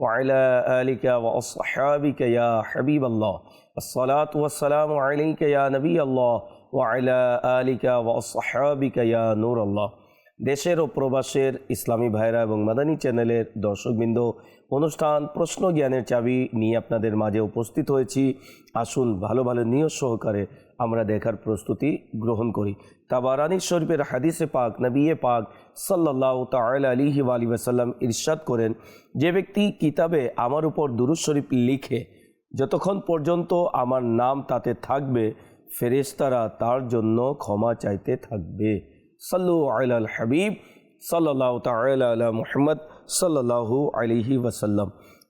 وعلى آلك وأصحابك يا حبيب الله الصلاة والسلام عليك يا نبي الله وعلى آلك وأصحابك يا نور الله দেশের ও প্রবাসের ইসলামী ভাইরা এবং মাদানী চ্যানেলের দর্শকবৃন্দ অনুষ্ঠান প্রশ্ন জ্ঞানের চাবি নিয়ে আপনাদের মাঝে উপস্থিত হয়েছি। আসুন ভালো ভালো নিয়ত সহকারে আমরা দেখার প্রস্তুতি গ্রহণ করি। তাবারানি শরীফের হাদিসে পাক, নবিয়ে পাক সাল্লাহ তাল আলিহি আলী ওয়াসাল্লাম ইরশাদ করেন, যে ব্যক্তি কিতাবে আমার উপর দুরুজ শরীফ লিখে, যতক্ষণ পর্যন্ত আমার নাম তাতে থাকবে ফেরেস্তারা তার জন্য ক্ষমা চাইতে থাকবে। সাল্লু আল হাবিব সাল্লাহ তাল মুহাম্মদ সাল্লাহু আলিহি ওয়াসাল্লাম।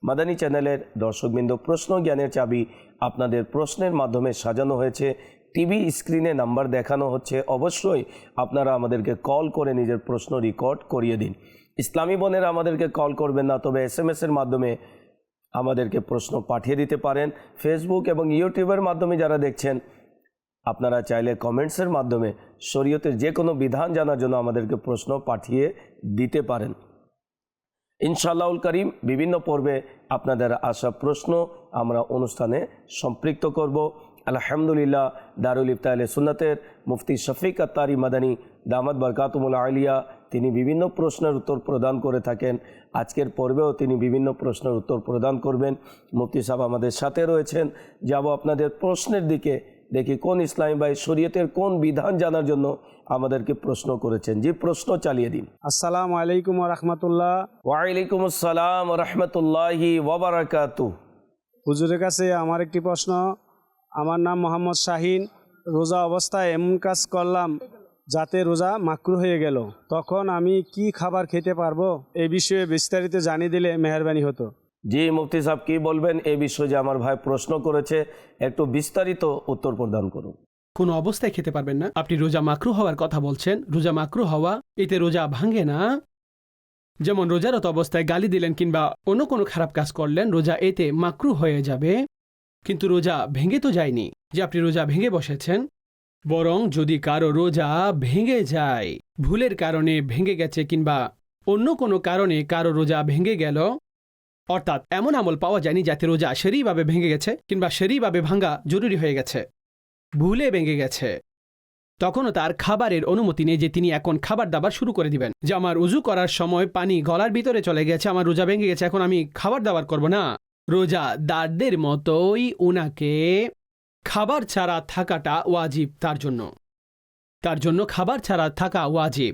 মাদানী চ্যানেলের দর্শকবৃন্দ প্রশ্ন জ্ঞানের চাবি আপনাদের প্রশ্নের মাধ্যমে সাজানো হয়েছে। টিভি স্ক্রিনে নাম্বার দেখানো হচ্ছে। অবশ্যই আপনারা আমাদেরকে কল করে নিজের প্রশ্ন রেকর্ড করিয়ে দিন। ইসলামী বোনেরা আমাদেরকে কল করবেন না, তবে এস এম এসের মাধ্যমে আমাদেরকে প্রশ্ন পাঠিয়ে দিতে পারেন। ফেসবুক এবং ইউটিউবের মাধ্যমে যারা দেখছেন, আপনারা চাইলে কমেন্টসের মাধ্যমে শরীয়তের যে কোনো বিধান জানার জন্য আমাদেরকে প্রশ্ন পাঠিয়ে দিতে পারেন। ইনশাআল্লাহুল করিম, বিভিন্ন পর্বে আপনাদের আসা প্রশ্ন আমরা অনুষ্ঠানে সম্পৃক্ত করব। আলহামদুলিল্লাহ, দারুল ইফতাহ সুন্নতের মুফতি শফিক আত্তারি মাদানী দামাদ বরকাতুমুল আলিয়া, তিনি বিভিন্ন প্রশ্নের উত্তর প্রদান করে থাকেন। আজকের পর্বেও তিনি বিভিন্ন প্রশ্নের উত্তর প্রদান করবেন। মুফতি সাহেব আমাদের সাথে রয়েছেন। যাব আপনাদের প্রশ্নের দিকে দেখি কোন ইসলামী ভাই শরীয়তের কোন বিধান জানার জন্য আমাদেরকে প্রশ্ন করেছেন। যে প্রশ্ন চালিয়ে দিন। আসসালামু আলাইকুম রহমতুল্লাহ। ওয়ালাইকুম আসসালাম রহমতুল্লাহি ওবরাকাতু হুজুরের কাছে আমার একটি প্রশ্ন। আমার নাম মোহাম্মদ শাহিন। রোজা অবস্থায় এমন কাজ করলাম যাতে রোজা মাকরু হয়ে গেল। তখন আমি কি খাবার খেতে পারব? এ বিষয়ে বিস্তারিত জানিয়ে দিলে মেহরবানি হতো। জি, মুফতি সাহেব কি বলবেন? এ বিষয়ে যে আমার ভাই প্রশ্ন করেছে, একটু বিস্তারিত উত্তর প্রদান করুন। কোনো অবস্থায় খেতে পারবেন না। আপনি রোজা মাকরু হওয়ার কথা বলছেন। রোজা মাকরু হওয়া, এতে রোজা ভাঙে না। যেমন রোজারত অবস্থায় গালি দিলেন কিংবা অন্য কোনো খারাপ কাজ করলেন, রোজা এতে মাকরু হয়ে যাবে। কিন্তু রোজা ভেঙে তো যায়নি, যে আপনি রোজা ভেঙে বসেছেন। বরং যদি কারও রোজা ভেঙে যায়, ভুলের কারণে ভেঙে গেছে কিংবা অন্য কোনো কারণে কারও রোজা ভেঙে গেল অর্থাৎ এমন আমল পাওয়া যায়নি যাতে রোজা সেরিভাবে ভেঙে গেছে কিংবা সেরিভাবে ভাঙা জরুরি হয়ে গেছে, ভুলে ভেঙে গেছে। তখনও তার খাবারের অনুমতি নেই যে তিনি এখন খাবার দাবার শুরু করে দিবেন। যে আমার উজু করার সময় পানি গলার ভিতরে চলে গেছে, আমার রোজা ভেঙে গেছে, এখন আমি খাবার দাবার করব না। রোজা দারদের মতোই উনাকে খাবার ছাড়া থাকাটা ওয়াজিব তার জন্য। তার জন্য খাবার ছাড়া থাকা ওয়াজিব।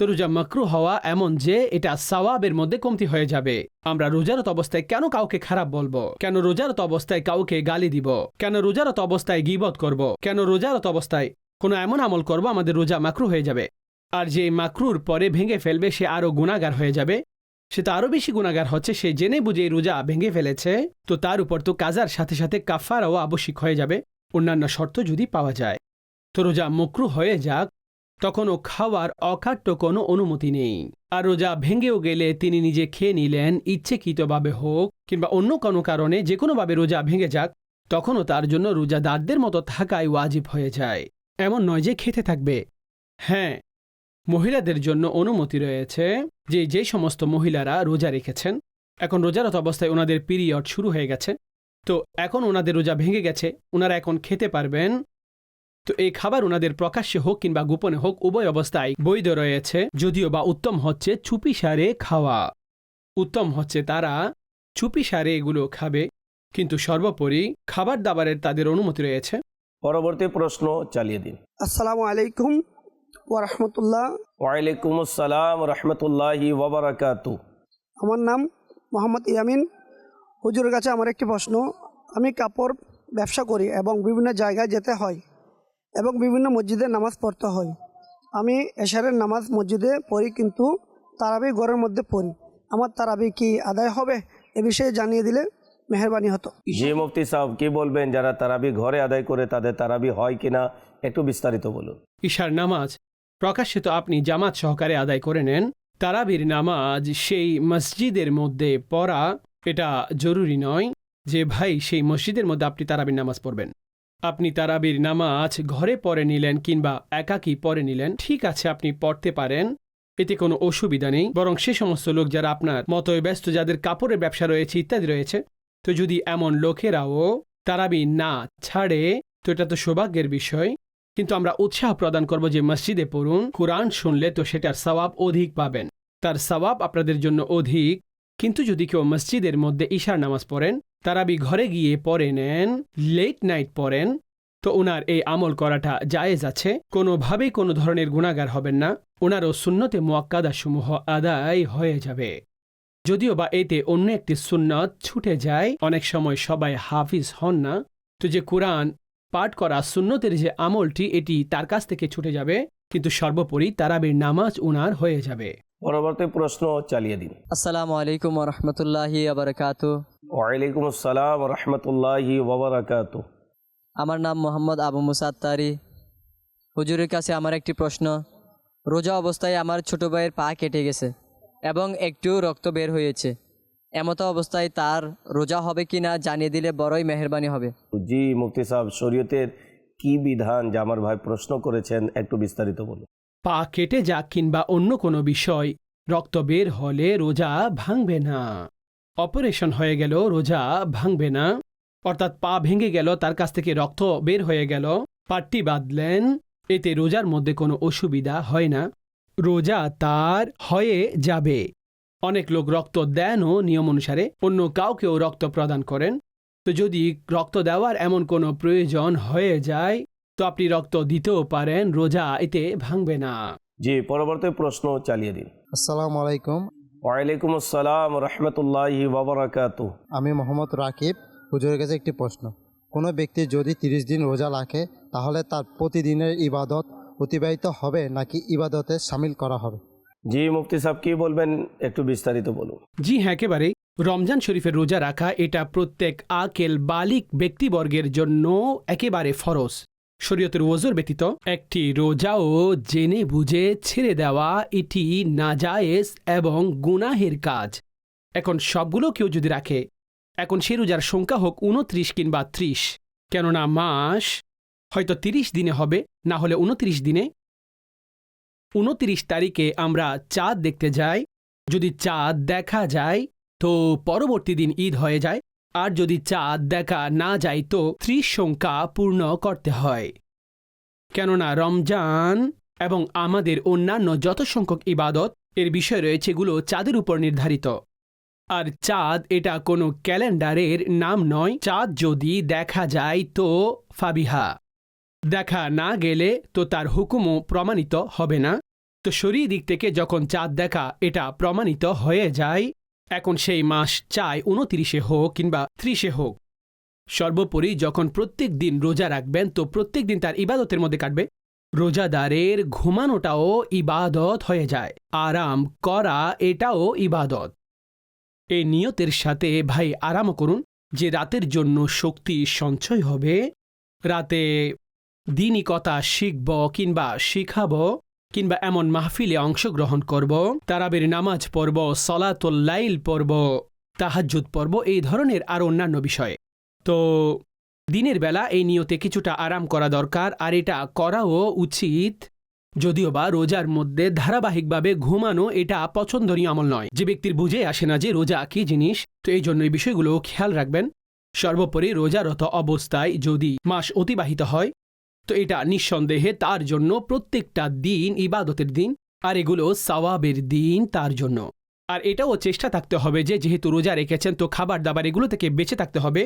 রোজা মাকরু হওয়া এমন যে এটা সাওয়াবের মধ্যে কমতি হয়ে যাবে। আমরা রোজারত অবস্থায় কেন কাউকে খারাপ বলব? কেন রোজারত অবস্থায় কাউকে গালি দিব? কেন রোজারত অবস্থায় গিবত করব? কেন রোজারত অবস্থায় কোনো এমন আমল করব আমাদের রোজা মাকরু হয়ে যাবে? আর যে মাকরুর পরে ভেঙে ফেলবে সে আরও গুণাগার হয়ে যাবে? সে তো আরও বেশি গুণাগার হচ্ছে, সে জেনে বুঝে রোজা ভেঙে ফেলেছে। তো তার উপর তো কাজার সাথে সাথে কাফারাও আবশ্যিক হয়ে যাবে। অন্যান্য শর্ত যদি পাওয়া যায়। তো রোজা মকরু হয়ে যাক তখনও খাওয়ার অকাট্য কোনো অনুমতি নেই। আর রোজা ভেঙেও গেলে তিনি নিজে খেয়ে নিলেন ইচ্ছেকৃতভাবে হোক কিংবা অন্য কোনো কারণে যে কোনোভাবে রোজা ভেঙে যাক, তখনও তার জন্য রোজাদারদের মতো থাকাই ওয়াজিব হয়ে যায়। এমন নয় যে খেতে থাকবে। হ্যাঁ মহিলাদের জন্য অনুমতি রয়েছে যে যে সমস্ত মহিলারা রোজা রেখেছেন, এখন রোজারত অবস্থায় ওনাদের পিরিয়ড শুরু হয়ে গেছে। তো এখন ওনাদের রোজা ভেঙে গেছে, ওনারা এখন খেতে পারবেন তো এই খাবার ওনাদের প্রকাশ্যে হোক কিংবা গোপনে হোক উভয় অবস্থায় বৈধ রয়েছে যদিও বা উত্তম হচ্ছে চুপি সারে খাওয়া। উত্তম হচ্ছে তারা চুপি সারে এগুলো খাবে কিন্তু সর্বোপরি খাবার দাবারের তাদের অনুমতি রয়েছে। পরবর্তী প্রশ্ন চালিয়ে দিন। আসসালামু আলাইকুম ওরহমতুল্লাহ ওয়ালাইকুম আসসালাম রহমতুল্লাহি ওবরাকাতু আমার নাম মোহাম্মদ ইয়ামিন। হুজুরের কাছে আমার একটি প্রশ্ন। আমি কাপড় ব্যবসা করি এবং বিভিন্ন জায়গায় যেতে হয়। এবং বিভিন্ন মসজিদে নামাজ পড়তে হয়। আমি এশারের নামাজ মসজিদে পড়ি কিন্তু তারাবি ঘরের মধ্যে পড়ি। আমার তারাবি কি আদায় হবে এ বিষয়ে জানিয়ে দিলে মেহরবানি হতো। জি মুফতি সাহেব কি বলবেন? যারা তারাবি ঘরে আদায় করে তাদের তারাবি হয় কিনা একটু বিস্তারিত বলুন। ঈশার নামাজ প্রকাশিত আপনি জামাত সহকারে আদায় করে নেন। তারাবির নামাজ সেই মসজিদের মধ্যে পড়া এটা জরুরি নয় যে ভাই সেই মসজিদের মধ্যে আপনি তারাবির নামাজ পড়বেন। আপনি তারাবির নামাজ ঘরে পড়ে নিলেন কিংবা একাকী পড়ে নিলেন, ঠিক আছে, আপনি পড়তে পারেন। এতে কোনো অসুবিধা নেই। বরং সে সমস্ত লোক যারা আপনার মতোয় ব্যস্ত, যাদের কাপড়ের ব্যবসা রয়েছে, ইত্যাদি রয়েছে, তো যদি এমন লোকেরাও তারাবি না ছাড়ে, তো এটা তো সৌভাগ্যের বিষয়। কিন্তু আমরা উৎসাহ প্রদান করব যে মসজিদে পড়ুন, কোরআন শুনলে তো সেটার সওয়াব অধিক পাবেন। তার সওয়াব আপনাদের জন্য অধিক। কিন্তু যদি কেউ মসজিদের মধ্যে ঈশার নামাজ পড়েন তারাবি ঘরে গিয়ে পড়ে নেন লেট নাইট পড়েন। তো ওনার এই আমল করাটা জায়েজ আছে। কোনোভাবেই কোনো ধরনের গুণাগার হবেন না। ওনারও সুন্নতে মোয়াক্কাদা সমূহ আদায় হয়ে যাবে। যদিও বা এতে অন্য একটি সুন্নত ছুটে যায়, অনেক সময় সবাই হাফিজ হন না। তো যে কোরআন পাঠ করা সুন্নতের যে আমলটি, এটি তার কাছ থেকে ছুটে যাবে। কিন্তু সর্বোপরি তারাবির নামাজ উনার হয়ে যাবে। পরবর্তী প্রশ্ন চালিয়ে দিন। আসসালামু আলাইকুম রহমতুল্লাহি আবরকাত ওয়ালাইকুম আসসালাম রহমতুল্লাহি ওবরাকাত আমার নাম মোহাম্মদ আবু মুসাত্তারি হুজুরের কাছে আমার একটি প্রশ্ন। রোজা অবস্থায় আমার ছোট ভাইয়ের পা কেটে গেছে এবং একটু রক্ত বের হয়েছে। এমতো অবস্থায় তার রোজা হবে কি না জানিয়ে দিলে বড়ই মেহরবানি হবে। জি মুফতি সাহেব শরীয়তের কি বিধান? যে আমার ভাই প্রশ্ন করেছেন একটু বিস্তারিত বলুন। পা কেটে যাক কিংবা অন্য কোনো বিষয়, রক্ত বের হলে রোজা ভাঙবে না। অপারেশন হয়ে গেল, রোজা ভাঙবে না। অর্থাৎ পা ভেঙে গেল, তার কাছ থেকে রক্ত বের হয়ে গেল। পাট্টি বাঁধলেন, এতে রোজার মধ্যে কোনো অসুবিধা হয় না। রোজা তার হয়ে যাবে। অনেক লোক রক্ত দেনও নিয়ম অনুসারে অন্য কাউকেও রক্ত প্রদান করেন। তো যদি রক্ত দেওয়ার এমন কোনো প্রয়োজন হয়ে যায় তো আপনি রক্ত দিতেও পারেন রোজা এতে ভাঙবে না। জি পরবর্তী প্রশ্ন চালিয়ে দিন। আসসালামু আলাইকুম। ওয়ালাইকুম আসসালাম রহমতুল্লাহি ওবরাকাত আমি মোহাম্মদ রাকিব হুজুরের কাছে একটি প্রশ্ন। কোনো ব্যক্তি যদি তিরিশ দিন রোজা রাখে তাহলে তার প্রতিদিনের ইবাদত অতিবাহিত হবে নাকি ইবাদতে সামিল করা হবে? জি মুফতি সাহেব কি বলবেন? একটু বিস্তারিত বলুন। জি হ্যাঁ একেবারে রমজান শরীফের রোজা রাখা এটা প্রত্যেক আকেল বালিক ব্যক্তিবর্গের জন্য একেবারে ফরজ। শরীয়তের ওজোর ব্যতীত একটি রোজাও জেনে বুঝে ছেড়ে দেওয়া এটি নাজায়েজ এবং গুনাহের কাজ। এখন সবগুলো কেউ যদি রাখে, এখন সে রোজার সংখ্যা হোক উনত্রিশ কিংবা ত্রিশ। কেননা মাস হয়তো তিরিশ দিনে হবে, না হলে উনত্রিশ দিনে। উনত্রিশ তারিখে আমরা চাঁদ দেখতে যাই। যদি চাঁদ দেখা যায়, তো পরবর্তী দিন ঈদ হয়ে যায়। আর যদি চাঁদ দেখা না যায় তো ত্রিশ সংখ্যা পূর্ণ করতে হয়। কেননা রমজান এবং আমাদের অন্যান্য যত সংখ্যক ইবাদত, এর বিষয় রয়েছে এগুলো চাঁদের উপর নির্ধারিত। আর চাঁদ এটা কোনো ক্যালেন্ডারের নাম নয়, চাঁদ যদি দেখা যায় তো ফাবিহা। দেখা না গেলে তো তার হুকুমও প্রমাণিত হবে না। তো শরীর দিক থেকে যখন চাঁদ দেখা, এটা প্রমাণিত হয়ে যায় এখন সেই মাস চায় উনতিরিশে হোক কিংবা ত্রিশে হোক। সর্বোপরি যখন প্রত্যেক দিন রোজা রাখবেন, তো প্রত্যেক দিন তার ইবাদতের মধ্যে কাটবে। রোজাদারের ঘুমানোটাও ইবাদত হয়ে যায়। আরাম করা এটাও ইবাদত। এই নিয়তের সাথে ভাই আরামও করুন যে রাতের জন্য শক্তি সঞ্চয় হবে। রাতে দিনই কথা শিখব কিংবা শিখাব। কিংবা এমন মাহফিলে অংশগ্রহণ করব, তারাবের নামাজ পড়ব সলাতুল্লাইল পর্ব তাহাজ্জুদ পর্ব এই ধরনের আর অন্যান্য বিষয়ে। তো দিনের বেলা এই নিয়তে কিছুটা আরাম করা দরকার, আর এটা করাও উচিত। যদিও বা রোজার মধ্যে ধারাবাহিকভাবে ঘুমানো এটা পছন্দনীয় আমল নয়। যে ব্যক্তির বুঝে আসে না যে রোজা কি জিনিস, তো এই জন্য এই বিষয়গুলো খেয়াল রাখবেন। সর্বোপরি রোজারত অবস্থায় যদি মাস অতিবাহিত হয় তো এটা নিঃসন্দেহে তার জন্য প্রত্যেকটা দিন ইবাদতের দিন, আর এগুলো সওয়াবের দিন তার জন্য। আর এটাও চেষ্টা থাকতে হবে যে যেহেতু রোজা রেখেছেন, তো খাবার দাবার এগুলো থেকে বেঁচে থাকতে হবে,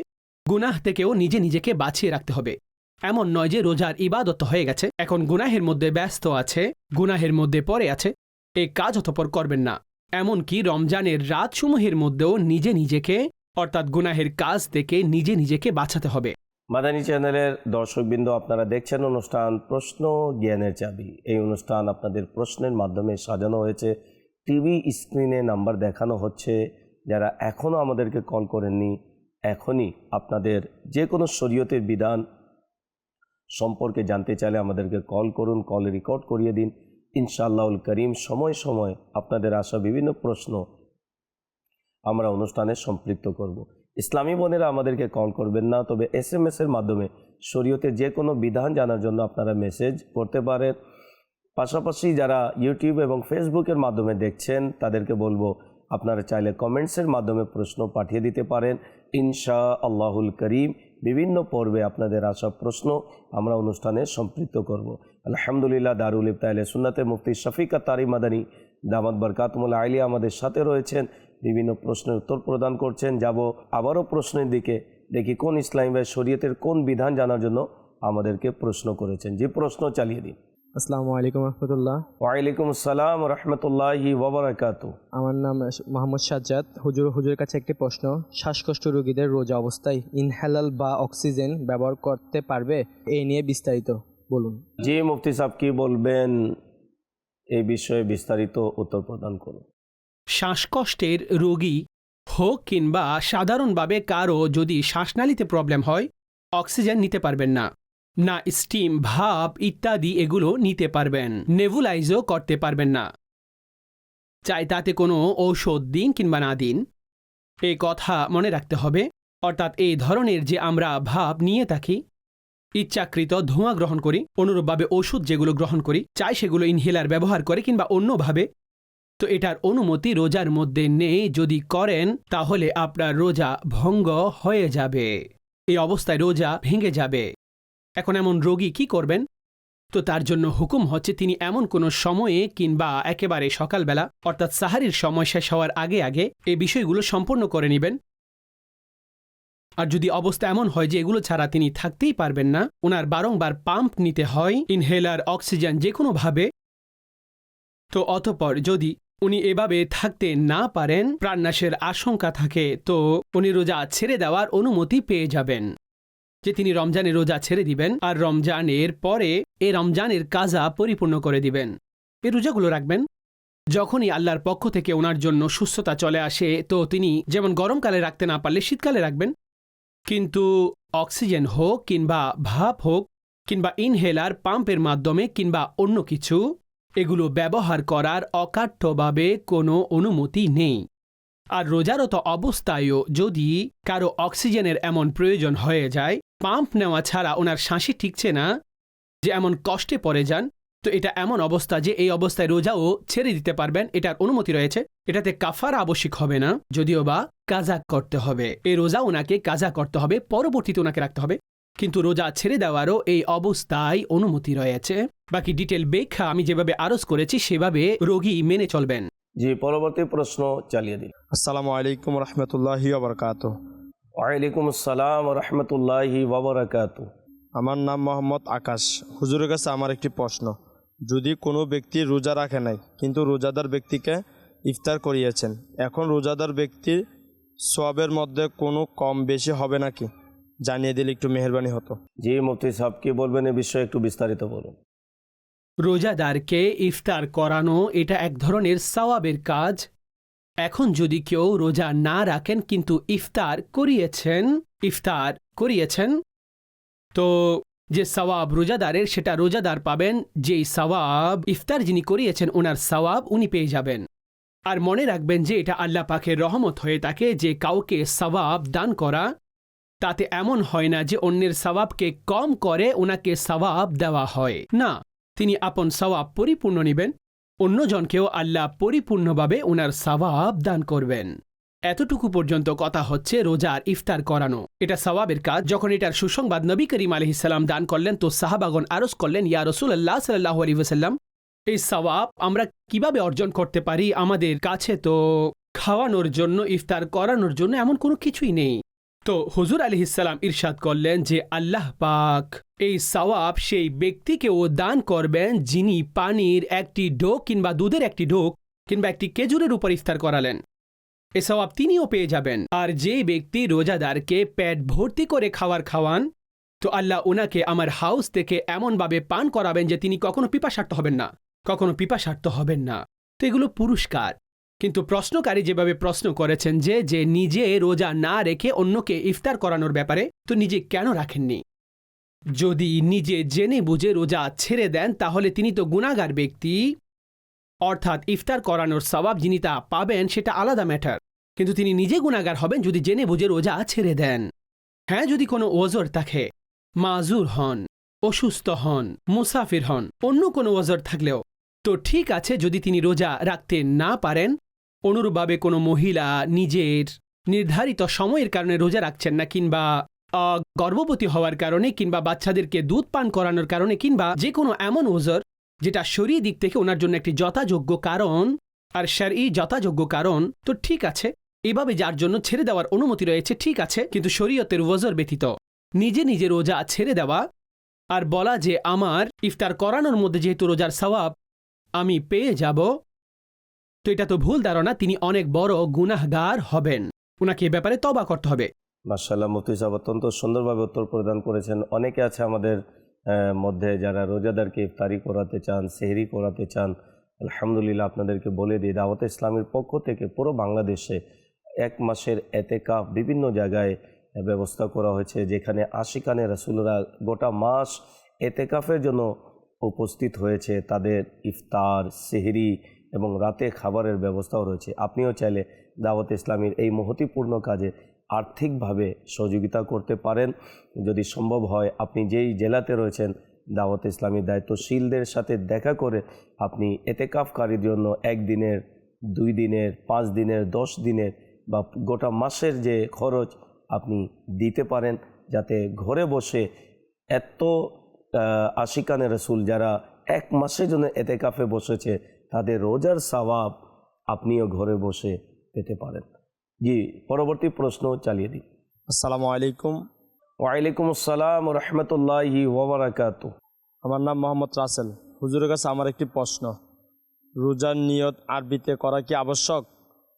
গুনাহ থেকেও নিজে নিজেকে বাঁচিয়ে রাখতে হবে। এমন নয় যে রোজার ইবাদত হয়ে গেছে, এখন গুনাহের মধ্যে ব্যস্ত আছে, গুনাহের মধ্যে পড়ে আছে এই কাজ অতপর করবেন না। এমনকি রমজানের রাতসমূহের মধ্যেও নিজে নিজেকে, অর্থাৎ গুনাহের কাজ থেকে নিজে নিজেকে বাঁচাতে হবে। মাদানী চ্যানেলের দর্শকবৃন্দ, আপনারা দেখছেন অনুষ্ঠান প্রশ্ন জ্ঞানের চাবি। এই অনুষ্ঠান আপনাদের প্রশ্নের মাধ্যমে সাজানো হয়েছে। টিভি স্ক্রিনে নাম্বার দেখানো হচ্ছে। যারা এখনও আমাদেরকে কল করেননি, এখনই আপনাদের যে কোনো শরীয়তের বিধান সম্পর্কে জানতে চাইলে আমাদেরকে কল করুন, কল রেকর্ড করিয়ে দিন। ইনশাআল্লাহুল করিম, সময় সময় আপনাদের আসা বিভিন্ন প্রশ্ন আমরা অনুষ্ঠানে সম্পৃক্ত করব। ইসলামী বোনেরা আমাদেরকে কল করবেন না, তবে এস এম এসের মাধ্যমে শরীয়তে যে কোনো বিধান জানার জন্য আপনারা মেসেজ করতে পারেন। পাশাপাশি যারা ইউটিউব এবং ফেসবুকের মাধ্যমে দেখছেন, তাদেরকে বলব আপনারা চাইলে কমেন্টসের মাধ্যমে প্রশ্ন পাঠিয়ে দিতে পারেন। ইনশা আল্লাহুল করিম, বিভিন্ন পর্বে আপনাদের আসা প্রশ্ন আমরা অনুষ্ঠানে সম্পৃক্ত করব। আলহামদুলিল্লাহ, দারুল ইফতাইলে সুন্নাতে মুফতি শফিকা তারি মাদানী দামাদ বরকাতমুল আইলিয়া আমাদের সাথে রয়েছেন। বিভিন্ন প্রশ্নের উত্তর প্রদান করছেন। যাব আবারও প্রশ্নের দিকে দেখি কোন ইসলাম ভাই শরীয়তের কোন বিধান জানার জন্য আমাদেরকে প্রশ্ন করেছেন। যে প্রশ্ন চালিয়ে দিন। আসসালামু আলাইকুম রহমতুল্লাহ। ওয়ালাইকুম আসসালাম রহমতুল্লাহি ওবরাকাত আমার নাম মোহাম্মদ সাজ্জাদ। হুজুর হুজুরের কাছে একটি প্রশ্ন শ্বাসকষ্ট রোগীদের রোজা অবস্থায় ইনহেলাল বা অক্সিজেন ব্যবহার করতে পারবে? এই নিয়ে বিস্তারিত বলুন। জি মুফতি সাহেব কি বলবেন? এই বিষয়ে বিস্তারিত উত্তর প্রদান করুন। শ্বাসকষ্টের রোগী হোক কিংবা সাধারণভাবে কারও যদি শ্বাসনালীতে প্রবলেম হয় অক্সিজেন নিতে পারবেন না। না স্টিম ভাপ ইত্যাদি এগুলো নিতে পারবেন। নেভুলাইজও করতে পারবেন না। চাই তাতে কোনো ঔষধ দিন কিংবা না দিন এই কথা মনে রাখতে হবে। অর্থাৎ এই ধরনের যে আমরা ভাব নিয়ে থাকি, ইচ্ছাকৃত ধোঁয়া গ্রহণ করি, অনুরূপভাবে ওষুধ যেগুলো গ্রহণ করি, চাই সেগুলো ইনহেলার ব্যবহার করে কিংবা অন্যভাবে তো এটার অনুমতি রোজার মধ্যে নেই। যদি করেন, তাহলে আপনার রোজা ভঙ্গ হয়ে যাবে। এই অবস্থায় রোজা ভেঙে যাবে। এখন এমন রোগী কি করবেন? তো তার জন্য হুকুম হচ্ছে, তিনি এমন কোনো সময়ে কিংবা একেবারে সকালবেলা, অর্থাৎ সাহারির সময় শেষ হওয়ার আগে আগে এই বিষয়গুলো সম্পূর্ণ করে নেবেন। আর যদি অবস্থা এমন হয় যে এগুলো ছাড়া তিনি থাকতেই পারবেন না, ওনার বারংবার পাম্প নিতে হয়, ইনহেলার, অক্সিজেন যে কোনোভাবে তো অতপর যদি উনি এভাবে থাকতে না পারেন, প্রাণনাশের আশঙ্কা থাকে, তো উনি রোজা ছেড়ে দেওয়ার অনুমতি পেয়ে যাবেন। যে তিনি রমজানের রোজা ছেড়ে দিবেন আর রমজানের পরে এ রমজানের কাজা পরিপূর্ণ করে দিবেন। এ রোজাগুলো রাখবেন। যখনই আল্লাহর পক্ষ থেকে ওনার জন্য সুস্থতা চলে আসে, তো তিনি যেমন গরমকালে রাখতে না পারলে শীতকালে রাখবেন। কিন্তু অক্সিজেন হোক কিংবা ভাপ হোক, কিংবা ইনহেলার পাম্পের মাধ্যমে কিংবা অন্য কিছু এগুলো ব্যবহার করার অকাঠ্যভাবে কোনো অনুমতি নেই। আর রোজারত অবস্থায়ও যদি কারও অক্সিজেনের এমন প্রয়োজন হয়ে যায়, পাম্প নেওয়া ছাড়া ওনার শ্বাসই ঠিকছে না, যে এমন কষ্টে পড়ে যান, তো এটা এমন অবস্থা যে এই অবস্থায় রোজাও ছেড়ে দিতে পারবেন, এটার অনুমতি রয়েছে। এটাতে কাফার আবশ্যিক হবে না, যদিও বা কাজা করতে হবে। এই রোজা ওনাকে কাজা করতে হবে, পরবর্তীতে ওনাকে রাখতে হবে। কিন্তু রোজা ছেড়ে দেওয়ারও এই অবস্থায় অনুমতি রয়েছে। বাকি ডিটেল ব্যাখ্যা আমি যেভাবে আরজ করেছি সেভাবে রোগী মেনে চলবেন। জি পরবর্তী প্রশ্ন চালিয়ে দিন আসসালামু আলাইকুম রহমতুল্লাহি আবরকাত ওয়ালাইকুম আসসালাম রহমতুল্লাহি ওবরাকাত আমার নাম মোহাম্মদ আকাশ। হুজুরের কাছে আমার একটি প্রশ্ন। যদি কোনো ব্যক্তি রোজা রাখে নাই কিন্তু রোজাদার ব্যক্তিকে ইফতার করিয়েছেন এখন রোজাদার ব্যক্তির সবের মধ্যে কোনো কম বেশি হবে নাকি? জানিয়ে দিলে একটু মেহরবানি হতো। জি মুফতি সাহেব কি বলবেন এ বিষয়ে একটু বিস্তারিত বলুন। রোজাদারকে ইফতার করানো এটা এক ধরনের সওয়াবের কাজ। এখন যদি কেউ রোজা না রাখেন কিন্তু ইফতার করিয়েছেন ইফতার করিয়েছেন তো যে সওয়াব রোজাদারের সেটা রোজাদার পাবেন। যেই সওয়াব ইফতার যিনি করিয়েছেন ওনার সওয়াব উনি পেয়ে যাবেন। আর মনে রাখবেন যে এটা আল্লাহ পাখের রহমত হয়ে থাকে যে কাউকে সওয়াব দান করা তাতে এমন হয় না যে অন্যের সওয়াবকে কম করে ওনাকে সওয়াব দেওয়া হয়। না, তিনি আপন সওয়াব পরিপূর্ণ নেবেন, অন্যজনকেও আল্লাহ পরিপূর্ণভাবে ওনার সওয়াব দান করবেন। এতটুকু পর্যন্ত কথা হচ্ছে রোজার ইফতার করানো। এটা সওয়াবের কাজ। যখন এটার সুসংবাদ নবী করিম আলহিসাল্লাম দান করলেন, তো সাহাবাগন আরজ করলেন, ইয়া রসুল্লাহ সাল্লাহ আলী ওসাল্লাম এই সওয়াব আমরা কীভাবে অর্জন করতে পারি? আমাদের কাছে তো খাওয়ানোর জন্য, ইফতার করানোর জন্য এমন কোনো কিছুই নেই। তো হুজুর আলহিসাল্লাম ইরশাদ করলেন যে আল্লাহ পাক এই সওয়াব সেই ব্যক্তিকেও দান করবেন যিনি পানির একটি ঢোক কিংবা দুধের একটি ঢোক কিংবা একটি কেজুরের উপর ইফতার করালেন। এ সওয়াব তিনিও পেয়ে যাবেন। আর যে ব্যক্তি রোজাদারকে পেট ভর্তি করে খাওয়ার খাওয়ান, তো আল্লাহ ওনাকে আমার হাউস থেকে এমনভাবে পান করাবেন যে তিনি কখনো পিপাসার্থ হবেন না, কখনো পিপাসার্থ হবেন না। তো এগুলো পুরস্কার। কিন্তু প্রশ্নকারী যেভাবে প্রশ্ন করেছেন যে যে নিজে রোজা না রেখে অন্যকে ইফতার করানোর ব্যাপারে তো নিজে কেন রাখেননি? যদি নিজে জেনে বুঝে রোজা ছেড়ে দেন, তাহলে তিনি তো গুণাগার ব্যক্তি। অর্থাৎ ইফতার করানোর সবাব যিনি তা পাবেন, সেটা আলাদা ম্যাটার। কিন্তু তিনি নিজে গুণাগার হবেন যদি জেনে বুঝে রোজা ছেড়ে দেন। হ্যাঁ যদি কোনো ওজর থাকে, মাজুর হন, অসুস্থ হন, মুসাফির হন, অন্য কোনো ওজর থাকলেও, তো ঠিক আছে যদি তিনি রোজা রাখতে না পারেন অনুরূপভাবে কোনো মহিলা নিজের নির্ধারিত সময়ের কারণে রোজা রাখছেন না কিংবা গর্ভবতী হওয়ার কারণে কিংবা বাচ্চাদেরকে দুধ পান করানোর কারণে কিংবা যে কোনো এমন ওজর যেটা শরীর দিক থেকে ওনার জন্য একটি যথাযোগ্য কারণ, আর স্যার, এই যথাযোগ্য কারণ তো ঠিক আছে। এভাবে যার জন্য ছেড়ে দেওয়ার অনুমতি রয়েছে, ঠিক আছে, কিন্তু শরীয়তের ওজর ব্যতীত। নিজে নিজে রোজা ছেড়ে দেওয়া আর বলা যে, আমার ইফতার করানোর মধ্যে যেহেতু রোজার সওয়াব, আমি পেয়ে যাব তো এটা তো ভুল ধারণা, তিনি অনেক বড় গুনাহগার হবেন। ওনাকে এ ব্যাপারে তবা করতে হবে। মার্শাল্লাহ মুফতি সাহেব অত্যন্ত সুন্দরভাবে উত্তর প্রদান করেছেন। অনেকে আছে আমাদের মধ্যে যারা রোজাদারকে ইফতারি করাতে চান, সেহরি করাতে চান, আলহামদুলিল্লাহ আপনাদেরকে বলে দিই, দাওয়াত ইসলামের পক্ষ থেকে পুরো বাংলাদেশে এক মাসের এতেকাফ বিভিন্ন জায়গায় ব্যবস্থা করা হয়েছে, যেখানে আশিকানে রাসুলরা গোটা মাস এতেকাফের জন্য উপস্থিত হয়েছে তাদের ইফতার, সেহরি এবং রাতে খাবারের ব্যবস্থাও রয়েছে। আপনিও চাইলে দাওয়াত ইসলামীর এই মহতিপূর্ণ কাজে আর্থিকভাবে সহযোগিতা করতে পারেন। যদি সম্ভব হয় আপনি যেই জেলাতে রয়েছেন দাওয়াত ইসলামীর দায়িত্বশীলদের সাথে দেখা করে আপনি এতেকাফকারীর জন্য একদিনের দুই দিনের পাঁচ দিনের দশ দিনের বা গোটা মাসের যে খরচ আপনি দিতে পারেন যাতে ঘরে বসে এত আহ, আশিকানে রসুল যারা এক মাসের জন্য এতেকাফে বসেছে তাদের রোজার সওয়াব আপনিও ঘরে বসে পেতে পারেন। জি পরবর্তী প্রশ্ন চালিয়ে দিন আসসালামু আলাইকুম। ওয়ালাইকুম আসসালাম রহমতুল্লাহি ওবরাকাত আমার নাম মোহাম্মদ রাসেল। হুজুরের কাছে আমার একটি প্রশ্ন। রোজার নিয়ত আরবিতে করা কি আবশ্যক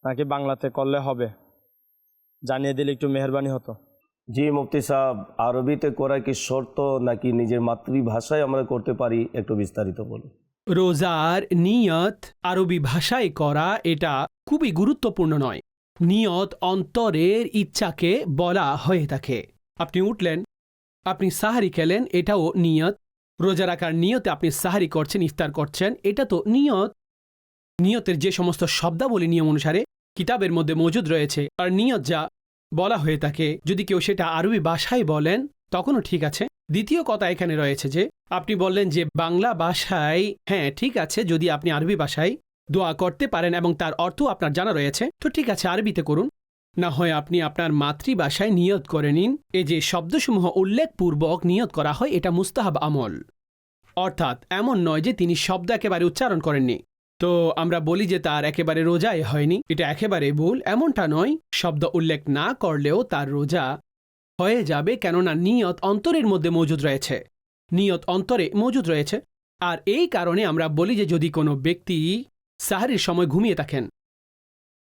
নাকি বাংলাতে করলে হবে? জানিয়ে দিলে একটু মেহরবানি হতো। জি মুফতি সাহেব আরবিতে করা কি শর্ত নাকি নিজের মাতৃভাষায় আমরা করতে পারি একটু বিস্তারিত বলুন। রোজার নিয়ত আরবি ভাষায় করা এটা খুবই গুরুত্বপূর্ণ নয়। নিয়ত অন্তরের ইচ্ছাকে বলা হয়ে থাকে। আপনি উঠলেন, আপনি সাহারি খেলেন, এটাও নিয়ত। রোজা রাখার নিয়তে আপনি সাহারি করছেন, ইফতার করছেন, এটা তো নিয়ত। নিয়তের যে সমস্ত শব্দাবলী নিয়ম অনুসারে কিতাবের মধ্যে মজুদ রয়েছে আর নিয়ত যা বলা হয়ে থাকে। যদি কেউ সেটা আরবি ভাষায় বলেন, তখনও ঠিক আছে। দ্বিতীয় কথা এখানে রয়েছে যে আপনি বললেন যে বাংলা ভাষায় হ্যাঁ ঠিক আছে, যদি আপনি আরবি ভাষায় দোয়া করতে পারেন এবং তার অর্থ আপনার জানা রয়েছে, তো ঠিক আছে, আরবিতে করুন। না হয় আপনি আপনার মাতৃভাষায় নিয়ত করে নিন এ যে শব্দসমূহ উল্লেখপূর্বক নিয়ত করা হয়, এটা মুস্তাহাব আমল। অর্থাৎ এমন নয় যে তিনি শব্দ একেবারে উচ্চারণ করেননি। তো আমরা বলি যে তার একেবারে রোজাই হয়নি, এটা একেবারে ভুল, এমনটা নয়, শব্দ উল্লেখ না করলেও তার রোজা হয়ে যাবে কেননা নিয়ত অন্তরের মধ্যে মজুদ রয়েছে। নিয়ত অন্তরে মজুদ রয়েছে। আর এই কারণে আমরা বলি যে যদি কোনো ব্যক্তি সাহারির সময় ঘুমিয়ে থাকেন,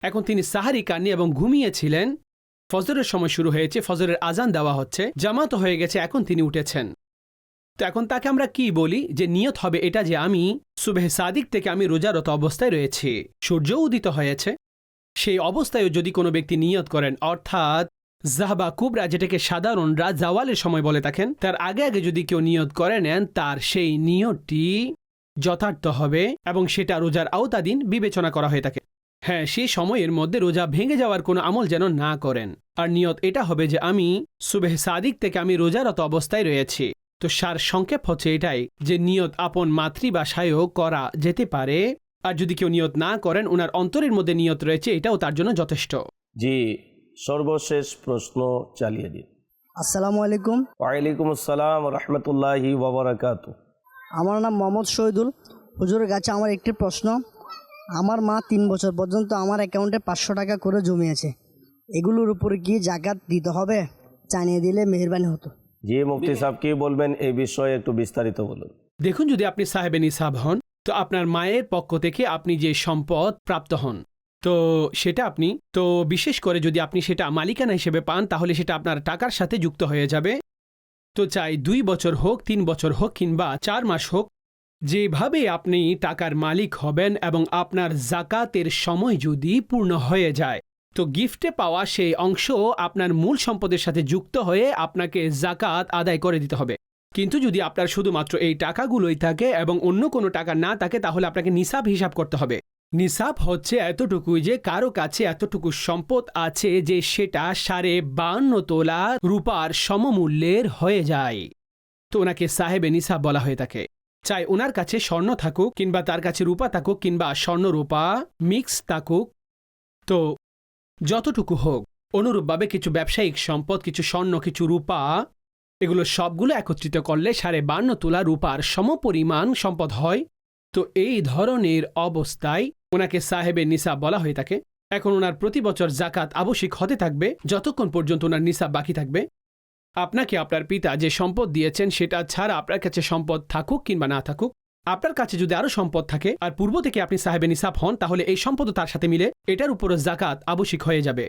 এখন তিনি সাহারি কাননি এবং ঘুমিয়েছিলেন, ফজরের সময় শুরু হয়েছে, ফজরের আজান দেওয়া হচ্ছে, জামাত হয়ে গেছে, এখন তিনি উঠেছেন। তো এখন তাকে আমরা কি বলি? যে নিয়ত হবে এটা যে আমি সুবেহ সাদিক থেকে আমি রোজারত অবস্থায় রয়েছি, সূর্য উদিত হয়েছে, সেই অবস্থায়ও যদি কোনো ব্যক্তি নিয়ত করেন, অর্থাৎ জাহবা কুবরা, যেটাকে সাধারণ রাত জাওয়ালের সময় বলে থাকেন, তার আগে আগে যদি কেউ নিয়ত করে নেন, তার সেই নিয়তটি যথার্থ হবে এবং সেটা রোজার আওতাধীন বিবেচনা করা হয়ে থাকে। হ্যাঁ সেই সময়ের মধ্যে রোজা ভেঙে যাওয়ার কোনো আমল যেন না করেন। আর নিয়ত এটা হবে যে আমি সুবেহ সাদিক থেকে আমি রোজারত অবস্থায় রয়েছি। তো সার সংক্ষেপ হচ্ছে এটাই যে নিয়ত আপন মাতৃভাষায়ও করা যেতে পারে, আর যদি কেউ নিয়ত না করেন ওনার অন্তরের মধ্যে নিয়ত রয়েছে, এটাও তার জন্য যথেষ্ট। জি। সর্বশেষ প্রশ্ন চালিয়ে দিন। আসসালামু আলাইকুম। ওয়ালাইকুম আসসালাম রহমতুল্লাহি ওবরাকাত। আমার নাম মোহাম্মদ শহীদুল। হুজুরের কাছে আমার একটি প্রশ্ন। আমার মা তিন বছর পর্যন্ত আমার অ্যাকাউন্টে পাঁচশো টাকা করে জমিয়েছে। এগুলোর উপর কি জাকাত দিতে হবে? জানিয়ে দিলে মেহরবানি হতো। জি মুফতি সাহেব কি বলবেন এই বিষয়ে একটু বিস্তারিত বলুন। দেখুন যদি আপনি সাহেবে নিসাব হন তো আপনার মায়ের পক্ষ থেকে আপনি যে সম্পদ প্রাপ্ত হন তো সেটা আপনি, তো বিশেষ করে যদি আপনি সেটা মালিকানা হিসেবে পান, তাহলে সেটা আপনার টাকার সাথে যুক্ত হয়ে যাবে। তো চাই দুই বছর হোক, তিন বছর হোক, কিংবা চার মাস হোক, যেভাবে আপনি টাকার মালিক হবেন এবং আপনার জাকাতের সময় যদি পূর্ণ হয়ে যায়, তো গিফটে পাওয়া সেই অংশ আপনার মূল সম্পদের সাথে যুক্ত হয়ে আপনাকে জাকাত আদায় করে দিতে হবে। কিন্তু যদি আপনার শুধুমাত্র এই টাকাগুলোই থাকে এবং অন্য কোনো টাকা না থাকে, তাহলে আপনাকে নিসাব হিসাব করতে হবে। নিসাব হচ্ছে এতটুকুই যে কারও কাছে এতটুকু সম্পদ আছে যে সেটা সাড়ে বান্ন তোলা রূপার সমমূল্যের হয়ে যায়। তো ওনাকে সাহেবে নিসাব বলা হয়ে থাকে। চাই ওনার কাছে স্বর্ণ থাকুক কিংবা তার কাছে রূপা থাকুক কিংবা স্বর্ণ, রূপা, মিক্স থাকুক। তো যতটুকু হোক, অনুরূপভাবে কিছু ব্যবসায়িক সম্পদ, কিছু স্বর্ণ, কিছু রূপা, এগুলো সবগুলো একত্রিত করলে সাড়ে বান্ন তোলা রূপার সমপরিমাণ সম্পদ হয়। তো এই ধরনের অবস্থায় ওনাকে সাহেবে নিসাব বলা হয়ে থাকে। এখন ওনার প্রতি বছর জাকাত আবশ্যিক হতে থাকবে, যতক্ষণ পর্যন্ত ওনার নিসাব বাকি থাকবে। আপনাকে আপনার পিতা যে সম্পদ দিয়েছেন, সেটা ছাড়া আপনার কাছে সম্পদ থাকুক কিংবা না থাকুক, আপনার কাছে যদি আরও সম্পদ থাকে আর পূর্ব থেকে আপনি সাহেবে নিসাব হন, তাহলে এই সম্পদও তার সাথে মিলে, এটার উপরও জাকাত আবশ্যিক হয়ে যাবে।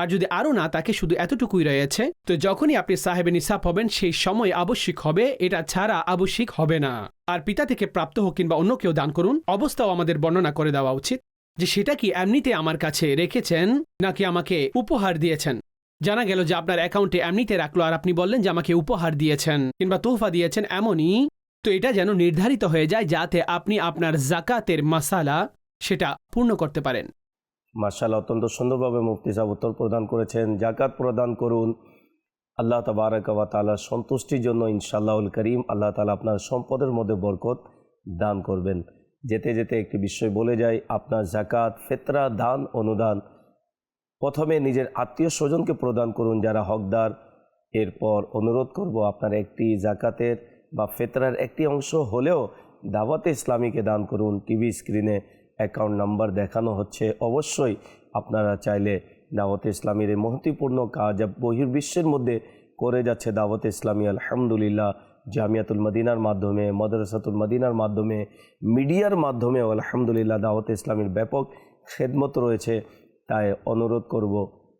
আর যদি আরও না, তাকে শুধু এতটুকুই রয়েছে, তো যখনই আপনি সাহেবে নিসাব হবেন, সেই সময় আবশ্যিক হবে, এটা ছাড়া আবশ্যিক হবে না। আর পিতা থেকে প্রাপ্ত হোক কিংবা অন্য কেউ দান করুন, অবস্থাও আমাদের বর্ণনা করে দেওয়া উচিত। যে সেটা কি এমনিতে আমার কাছে রেখেছেন, নাকি আমাকে উপহার দিয়েছেন? জানা গেল যে আপনার অ্যাকাউন্টে এমনিতে রাখল, আর আপনি বললেন যে আমাকে উপহার দিয়েছেন, কিংবা তোহফা দিয়েছেন এমনই। তো এটা যেন নির্ধারিত হয়ে যায়, যাতে আপনি আপনার জাকাতের মাসালা সেটা পূর্ণ করতে পারেন। মার্শাল অত্যন্ত সুন্দরভাবে মুফতি সাহেব উত্তর প্রদান করেছেন, জাকাত প্রদান করুন। আল্লাহ তবারকাবা তালার সন্তুষ্টির জন্য ইনশাল্লাহুল করিম আল্লাহ তালা আপনার সম্পদের মধ্যে বরকত দান করবেন। যেতে যেতে একটি বিষয় বলে যায়, আপনার জাকাত, ফেতরা, দান, অনুদান, প্রথমে নিজের আত্মীয় স্বজনকে প্রদান করুন যারা হকদার। এরপর অনুরোধ করব আপনার একটি জাকাতের বা ফেতরার একটি অংশ হলেও দাওয়াতে ইসলামীকে দান করুন। টিভি স্ক্রিনে অ্যাকাউন্ট নাম্বার দেখানো হচ্ছে। অবশ্যই আপনারা চাইলে দাওয়াত ইসলামীর এই মহত্বপূর্ণ কাজ বহির্বিশ্বের মধ্যে করে যাচ্ছে দাওয়াত ইসলামী, আলহামদুলিল্লাহ। জামিয়াতুল মদিনার মাধ্যমে, মদরসাতুল মদিনার মাধ্যমে, মিডিয়ার মাধ্যমে আলহামদুলিল্লাহ দাওয়াত ইসলামীর ব্যাপক খেদমত রয়েছে। তাই অনুরোধ করব,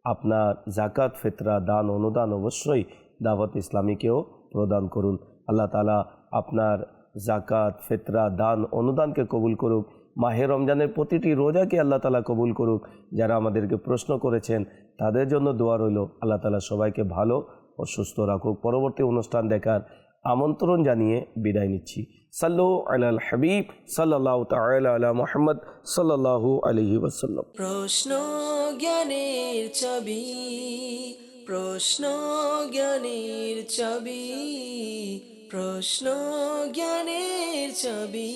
আপনার জাকাত ফেতরা, দান, অনুদান অবশ্যই দাওয়াত ইসলামীকেও প্রদান করুন। আল্লাহ তালা আপনার জাকাত ফেতরা, দান, অনুদানকে কবুল করুক। মাহে রমজানের প্রতিটি রোজাকে আল্লাহ তালা কবুল করুক, যারা আমাদেরকে প্রশ্ন করেছেন, তাদের জন্য দোয়া রইল। আল্লাহ তালা সবাইকে ভালো ও সুস্থ রাখুক। পরবর্তী অনুষ্ঠান দেখার আমন্ত্রণ জানিয়ে বিদায় নিচ্ছি। সাল্লু আলাল হাবিব সাল্লাহ তালা মোহাম্মদ সাল্লাহু আলহি ওসাল্লাম প্রশ্ন জ্ঞানের চাবি, প্রশ্ন জ্ঞানের চাবি, প্রশ্ন জ্ঞানের চাবি।